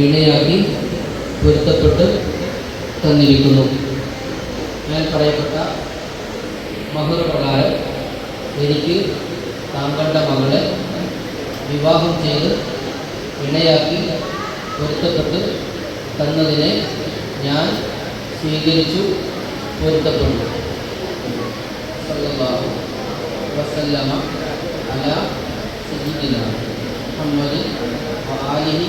ഇണയാക്കി പൊരുത്തപ്പെട്ട് തന്നിരിക്കുന്നു. ഞാൻ പറയപ്പെട്ട മഹുരപ്രകാരം എനിക്ക് താങ്കളുടെ മകളെ വിവാഹം ചെയ്ത് ഇണയാക്കി പൊരുത്തപ്പെട്ട് തന്നതിനെ ഞാൻ സ്വീകരിച്ചു പൊരുത്തപ്പെട്ടു സല്ലല്ലാഹു വസല്ലമ അല സയ്യിദിന മുഹമ്മദ് വആലിഹി